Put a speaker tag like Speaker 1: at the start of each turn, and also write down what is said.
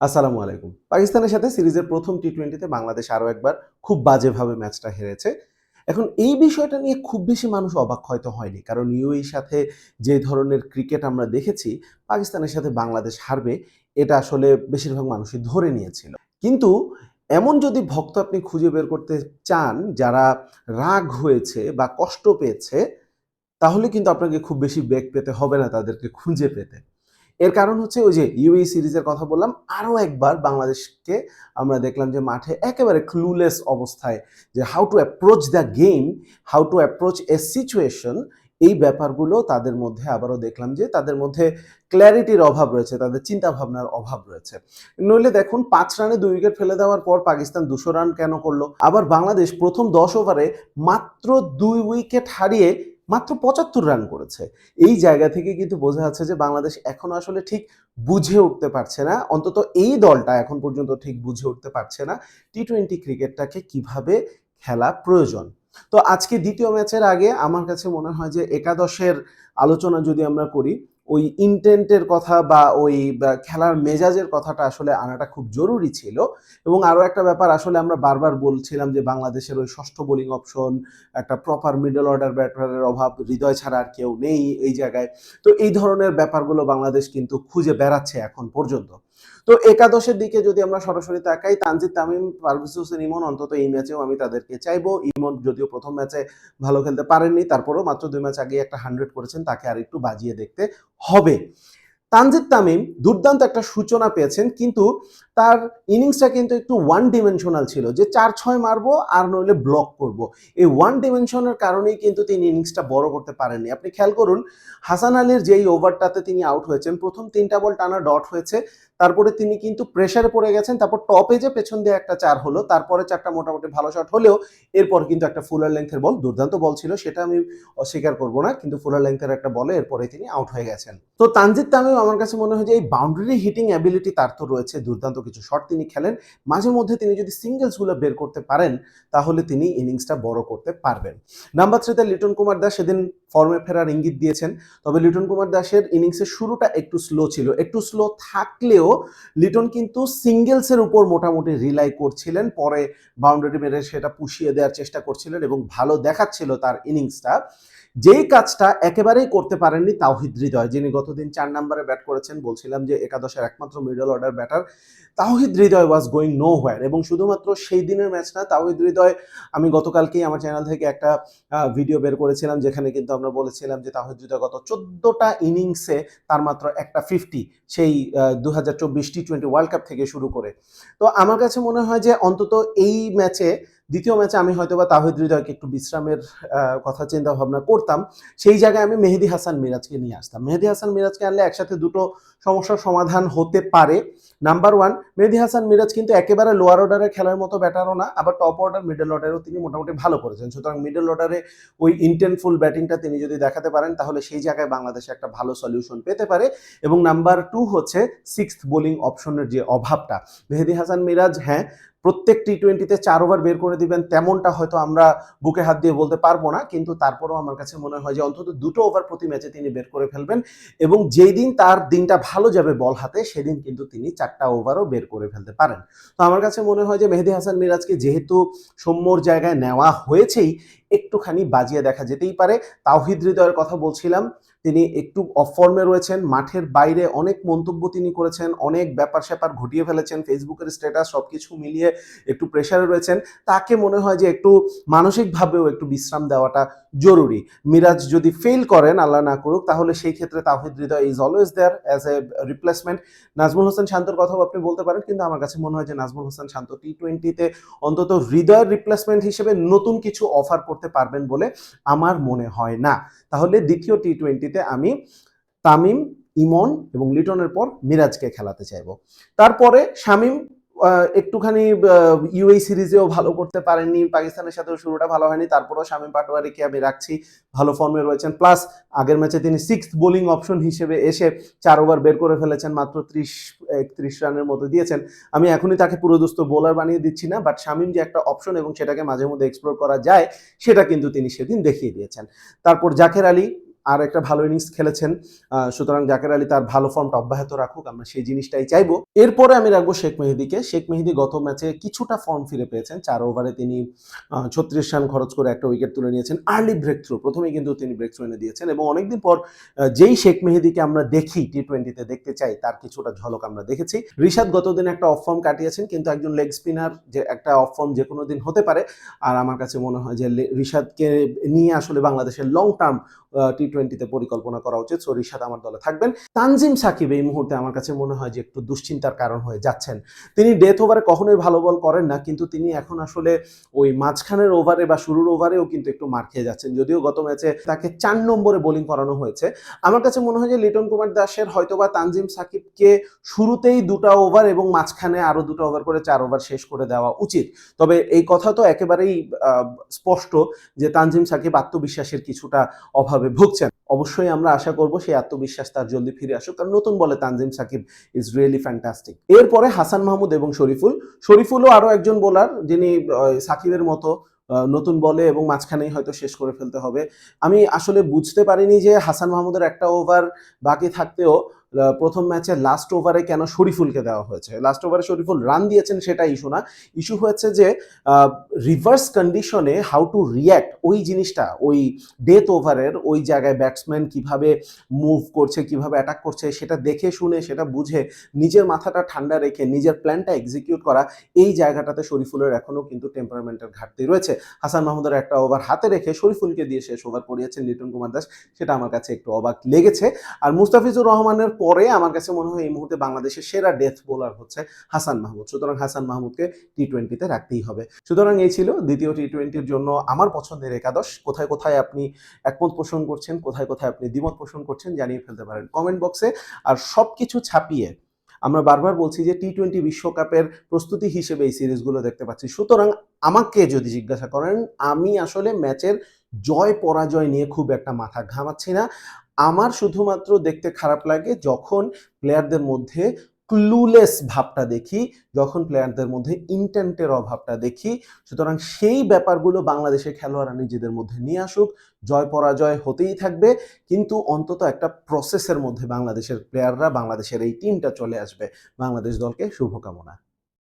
Speaker 1: আসসালামু আলাইকুম। পাকিস্তানের সাথে সিরিজের প্রথম টি টোয়েন্টিতে বাংলাদেশ আরও একবার খুব বাজেভাবে ম্যাচটা হেরেছে। এখন এই বিষয়টা নিয়ে খুব বেশি মানুষ অবাক হয়তো হয়নি, কারণ ইউএর সাথে যে ধরনের ক্রিকেট আমরা দেখেছি, পাকিস্তানের সাথে বাংলাদেশ হারবে, এটা আসলে বেশিরভাগ মানুষই ধরে নিয়েছিল। কিন্তু এমন যদি ভক্ত আপনি খুঁজে বের করতে চান, যারা রাগ হয়েছে বা কষ্ট পেয়েছে, তাহলে কিন্তু আপনাকে খুব বেশি বেগ পেতে হবে না, তাদেরকে খুঁজে পেতে। এর কারণ হচ্ছে ওই যে ইউএই সিরিজের কথা বললাম আরও একবার বাংলাদেশকে আমরা দেখলাম যে মাঠে একেবারে ক্লুলেস অবস্থায় যে how to approach the game how to approach a situation এই ব্যাপারগুলো তাদের মধ্যে আবারও দেখলাম যে তাদের মধ্যে ক্ল্যারিটির অভাব রয়েছে, তাদের চিন্তা ভাবনার অভাব রয়েছে। নইলে দেখুন, পাঁচ রানে দুই উইকেট ফেলে দেওয়ার পর পাকিস্তান দুশো রান কেন করল? আবার বাংলাদেশ প্রথম দশ ওভারে মাত্র দুই উইকেট হারিয়ে মাত্র পঁচাত্তর রান করেছে। এই জায়গা থেকে কিন্তু বোঝা যাচ্ছে যে বাংলাদেশ এখন আসলে ঠিক বুঝে উঠতে পারছে না। অন্তত এই দলটা এখন পর্যন্ত ঠিক বুঝে উঠতে পারছে না টি টোয়েন্টি ক্রিকেটটাকে কীভাবে খেলা প্রয়োজন। তো আজকে দ্বিতীয় ম্যাচের আগে আমার কাছে মনে হয় যে একাদশের আলোচনা যদি আমরা করি ওই ইন্টেন্টের কথা বা ওই খেলার মেজাজের কথাটা আসলে আনাটা খুব জরুরি ছিল। এবং আরও একটা ব্যাপার আসলে আমরা বারবার বলছিলাম যে বাংলাদেশের ওই ষষ্ঠ বোলিং অপশন একটা প্রপার মিডল অর্ডার ব্যাটারের অভাব, হৃদয় ছাড়া আর কেউ নেই এই জায়গায়। তো এই ধরনের ব্যাপারগুলো বাংলাদেশ কিন্তু খুঁজে বেড়াচ্ছে এখন পর্যন্ত। তো একাদশের দিকে যদি আমরা সরাসরি তাকাই, তানজিদ তামিম, পারভেজ হোসেন, ইমন, অন্তত এই ম্যাচেও আমি তাদেরকে চাইব। ইমন যদিও প্রথম ম্যাচে ভালো খেলতে পারেননি, তারপরেও মাত্র দুই ম্যাচ আগে একটা হান্ড্রেড করেছেন, তাকে আর একটু বাজিয়ে দেখতে হবে। তানজিদ তামিম দুর্দান্ত একটা সূচনা পেয়েছেন, কিন্তু তার ইনিংসটা কিন্তু একটু ওয়ান ডিমেনশনাল ছিল, যে চার ছয় মারবো আর নইলে ব্লক করব। এই ওয়ান ডিমেনশনের কারণেই কিন্তু তিনি ইনিংসটা বড় করতে পারেননি। আপনি খেয়াল করুন, হাসান আলীর যেই ওভারটাতে তিনি আউট হয়েছেন, প্রথম তিনটা বল টানা ডট হয়েছে তারপরে তিনি কিন্তু প্রেসারে পড়ে গেছেন, তারপর টপে যে পেছন দিয়ে একটা চার হলো, তারপরে চারটা মোটামুটি ভালো শট হলেও এরপর কিন্তু একটা ফুলার লেন্থের বল দুর্দান্ত বল ছিল, সেটা আমি অস্বীকার করব না, কিন্তু ফুলার লেন্থের একটা বলে এরপরে তিনি আউট হয়ে গেছেন। তো তানজিদ তামিম আমার কাছে মনে হয় যে এই বাউন্ডারি হিটিং অ্যাবিলিটি তার তো রয়েছে, দুর্দান্ত কিছু শট তিনি খেলেন, মাঝে মধ্যে তিনি যদি সিঙ্গেলসগুলো বের করতে পারেন, তাহলে তিনি ইনিংসটা বড় করতে পারবেন। নাম্বার থ্রিতে লিটন কুমার দাস সেদিন ফর্মে ফেরার ইঙ্গিত দিয়েছেন, তবে লিটন কুমার দাসের ইনিংসের শুরুটা একটু স্লো ছিল, একটু স্লো থাকলেও লিটন কিন্তু সিঙ্গেলসের উপর মোটামুটি রিলাই করছিলেন, পরে বাউন্ডারি মেরে সেটা পুষিয়ে দেওয়ার চেষ্টা করছিলেন এবং ভালো দেখাচ্ছিল তার ইনিংসটা যেই কাজটা একেবারেই করতে পারেননি তাওহিদ হৃদয়, যিনি গতদিন চার নম্বরে ব্যাট করেছেন, বলছিলাম যে একাদশের একমাত্র middle order batter Towhid Hridoy was going nowhere এবং শুধুমাত্র সেই দিনের ম্যাচ না, তাওহিদ হৃদয়, আমি গতকালকেই আমার চ্যানেল থেকে একটা ভিডিও বের করেছিলাম, যেখানে কিন্তু আমরা বলেছিলাম যে তাওহিদ হৃদয় গত চোদ্দোটা ইনিংসে তার মাত্র একটা ফিফটি সেই দু হাজার চব্বিশ টি টোয়েন্টি ওয়ার্ল্ড কাপ থেকে শুরু করে। তো আমার কাছে মনে হয় যে অন্তত এই ম্যাচে দ্বিতীয় ম্যাচে আমি হয়তো বা তাহিদ হৃদয়কে একটু বিশ্রামের কথা চিন্তা ভাবনা করতাম। সেই জায়গায় আমি মেহেদি হাসান মিরাজকে নিয়ে আসতাম। মেহেদি হাসান মিরাজকে আনলে একসাথে দুটো সমস্যার সমাধান হতে পারে। নাম্বার ওয়ান মেহেদি হাসান মিরাজ কিন্তু একেবারে লোয়ার অর্ডারে খেলার মতো ব্যাটারও না, আবার টপ অর্ডার মিডল অর্ডারেও তিনি মোটামুটি ভালো করেছেন। সুতরাং মিডল অর্ডারে ওই ইন্টেনফুল ব্যাটিংটা তিনি যদি দেখাতে পারেন, তাহলে সেই জায়গায় বাংলাদেশে একটা ভালো সলিউশন পেতে পারে। এবং নাম্বার টু হচ্ছে সিক্সথ বোলিং অপশনের যে অভাবটা। মেহেদি হাসান মিরাজ হ্যাঁ প্রত্যেক টি টোয়েন্টিতে চার ওভার বের করে দিবেন, তেমনটা হয়তো আমরা বুকে হাত দিয়ে বলতে পারব না, কিন্তু তারপরেও আমার কাছে মনে হয় যে অন্তত দুটো ওভার প্রতি ম্যাচে তিনি বের করে ফেলবেন এবং যেই দিন তার দিনটা ভালো যাবে বল হাতে, সেদিন কিন্তু তিনি চারটা ওভারও বের করে ফেলতে পারেন। তো আমার কাছে মনে হয় যে মেহেদি হাসান মিরাজকে যেহেতু সৌম্যর জায়গায় নেওয়া হয়েছেই, একটুখানি বাজিয়ে দেখা যেতেই পারে। তাওহিদ হৃদয়ের কথা বলছিলাম তিনি একটু অফ ফর্মে রয়েছেন, মাঠের বাইরে অনেক মন্তব্য তিনি করেছেন, অনেক ব্যাপার স্যাপার ঘটিয়ে ফেলেছেন ফেসবুকের স্ট্যাটাস সব কিছু মিলিয়ে একটু প্রেশারে রয়েছেন। তাকে মনে হয় যে একটু মানসিকভাবেও একটু বিশ্রাম দেওয়াটা জরুরি। মিরাজ যদি ফেল করেন, আল্লাহ না করুক, তাহলে সেই ক্ষেত্রে Towhid Hridoy is always there as a replacement Najmul Hossain শান্তর কথাও আপনি বলতে পারেন, কিন্তু আমার কাছে মনে হয় যে নাজমুল হোসেন শান্ত টি টোয়েন্টিতে অন্তত হৃদয়ের রিপ্লেসমেন্ট হিসেবে নতুন কিছু অফার করতে পারবেন বলে আমার মনে হয় না। তাহলে দ্বিতীয় টি টোয়েন্টিতে আমি তামিম, ইমন এবং লিটনের পর মিরাজকে খেলাতে চাইব। তারপরে শামিম একটুখানি ইউএই সিরিজেও ভালো করতে পারেননি, পাকিস্তানের সাথেও শুরুটা ভালো হয়নি, তারপরেও শামীম পাটোয়ারিকে আমি রাখছি, ভালো ফর্মে রয়েছেন। প্লাস আগের ম্যাচে তিনি সিক্স বোলিং অপশন হিসেবে এসে চার ওভার বের করে ফেলেছেন, মাত্র ত্রিশ, একত্রিশ রানের মতো দিয়েছেন। আমি এখনই তাকে পুরোদস্ত বোলার বানিয়ে দিচ্ছি না বাট শামীম যে একটা অপশন এবং সেটাকে মাঝে মধ্যে এক্সপ্লোর করা যায়, সেটা কিন্তু তিনি সেদিন দেখিয়ে দিয়েছেন। তারপর জাকের আলী আর একটা ভালো ইনিংস খেলেছেন। সুতরাং জাকের আলী তার ভালো ফর্মটা অব্যাহত রাখুক, আমরা সেই জিনিসটাই চাইব। এরপরে আমি রাখব শেখ মেহেদিকে। শেখ মেহেদি গত ম্যাচে কিছুটা ফর্ম ফিরে পেয়েছেন। চার ওভারে তিনি ছত্রিশ রান খরচ করে একটা উইকেট তুলে নিয়েছেন। আর্লি ব্রেক থ্রু প্রথমেই কিন্তু তিনি ব্রেক থ্রু এনে দিয়েছেন এবং অনেকদিন পর যেই শেখ মেহেদিকে আমরা দেখি টি টোয়েন্টিতে দেখতে চাই, তার কিছুটা ঝলক আমরা দেখেছি। ঋষাদ গতদিন একটা অফ ফর্ম কাটিয়েছেন, কিন্তু একজন লেগ স্পিনার যে একটা অফ ফর্ম যে কোনো দিন হতে পারে। আর আমার কাছে মনে হয় যে ঋষাদকে নিয়ে আসলে বাংলাদেশের লং টার্ম টি টোয়েন্টিতে পরিকল্পনা করা উচিত। সো ঋষাদ আমার দলে থাকবেন। তানজিম সাকিব এই মুহূর্তে আমার কাছে মনে হয় যে একটু দুশ্চিন্তার কারণ হয়ে যাচ্ছেন। তিনি ডেথ ওভারে কখনোই ভালো বল করেন না, কিন্তু তিনি এখন আসলে ওই মাঝখানের ওভারে বা শুরুর ওভারেও কিন্তু একটু মার খেয়ে যাচ্ছেন। যদিও গত ম্যাচে তাকে চার নম্বরে বোলিং করানো হয়েছে। আমার কাছে মনে হয় যে লিটন কুমার দাসের হয়তোবা তানজিম সাকিবকে শুরুতেই দুটা ওভার এবং মাঝখানে আরও দুটো ওভার করে চার ওভার শেষ করে দেওয়া উচিত। তবে এই কথা তো একেবারেই স্পষ্ট যে তানজিম সাকিব আত্মবিশ্বাসের কিছুটা অভাবে ভুগছেন। অবশ্যই আমরা আশা করব সেই আত্মবিশ্বাস তার জলদি ফিরে আসুক। কারণ নতুন বলে Tanzim Sakib is really fantastic এরপরে হাসান মাহমুদ এবং শরীফুল। শরীফুলও আরও একজন বোলার যিনি সাকিবের মতো নতুন বলে এবং মাঝখানেই হয়তো শেষ করে ফেলতে হবে। আমি আসলে বুঝতে পারিনি যে হাসান মাহমুদের একটা ওভার বাকি থাকতেও প্রথম ম্যাচে লাস্ট ওভারে কেন শরীফুলকে দেওয়া হয়েছে? লাস্ট ওভারে শরীফুল রান দিয়েছেন সেটা ইস্যু না। ইস্যু হয়েছে যে রিভার্স কন্ডিশনে হাউ টু রিয়্যাক্ট ওই জিনিসটা, ওই ডেথ ওভারের ওই জায়গায় ব্যাটসম্যান কীভাবে মুভ করছে, কীভাবে অ্যাটাক করছে, সেটা দেখে, শুনে, সেটা বুঝে, নিজের মাথাটা ঠান্ডা রেখে, নিজের প্ল্যানটা এক্সিকিউট করা, এই জায়গাটাতে শরীফুলের এখনও কিন্তু টেম্পারমেন্টের ঘাটতি রয়েছে। হাসান মাহমুদের একটা ওভার হাতে রেখে শরীফুলকে দিয়ে শেষ ওভার করিয়েছেন লিটন কুমার দাস, সেটা আমার কাছে একটু অবাক লেগেছে। আর মুস্তাফিজুর রহমানের পরে আমার কাছে মনে হয় এই মুহূর্তে বাংলাদেশের সেরা ডেথ বোলার হচ্ছে হাসান মাহমুদ। সুতরাং হাসান মাহমুদকে টি টোয়েন্টিতে রাখতেই হবে। সুতরাং এই ছিল দ্বিতীয় টি টোয়েন্টির জন্য আমার পছন্দের একাদশ। কোথায় কোথায় আপনি একমত পোষণ করছেন, কোথায় কোথায় আপনি দ্বিমত পোষণ করছেন জানিয়ে ফেলতে পারেন কমেন্ট বক্সে আর সব কিছু ছাপিয়ে আমরা বারবার বলছি যে টি টোয়েন্টি বিশ্বকাপের প্রস্তুতি হিসেবে এই সিরিজগুলো দেখতে পাচ্ছি। সুতরাং আমাকে যদি জিজ্ঞাসা করেন, আমি আসলে ম্যাচের জয় পরাজয় নিয়ে খুব একটা মাথা ঘামাচ্ছি না। আমার শুধুমাত্র দেখতে খারাপ লাগে যখন প্লেয়ারদের মধ্যে ক্লুলেস ভাবটা দেখি, যখন প্লেয়ারদের মধ্যে ইন্টেন্টের অভাবটা দেখি। সুতরাং সেই ব্যাপারগুলো বাংলাদেশের খেলোয়াড়রা নিজেদের মধ্যে নিয়ে আসুক, জয় পরাজয় হতেই থাকবে, কিন্তু অন্তত একটা প্রসেসের মধ্যে বাংলাদেশের প্লেয়াররা বাংলাদেশের এই টিমটা চলে আসবে। বাংলাদেশ দলকে শুভকামনা।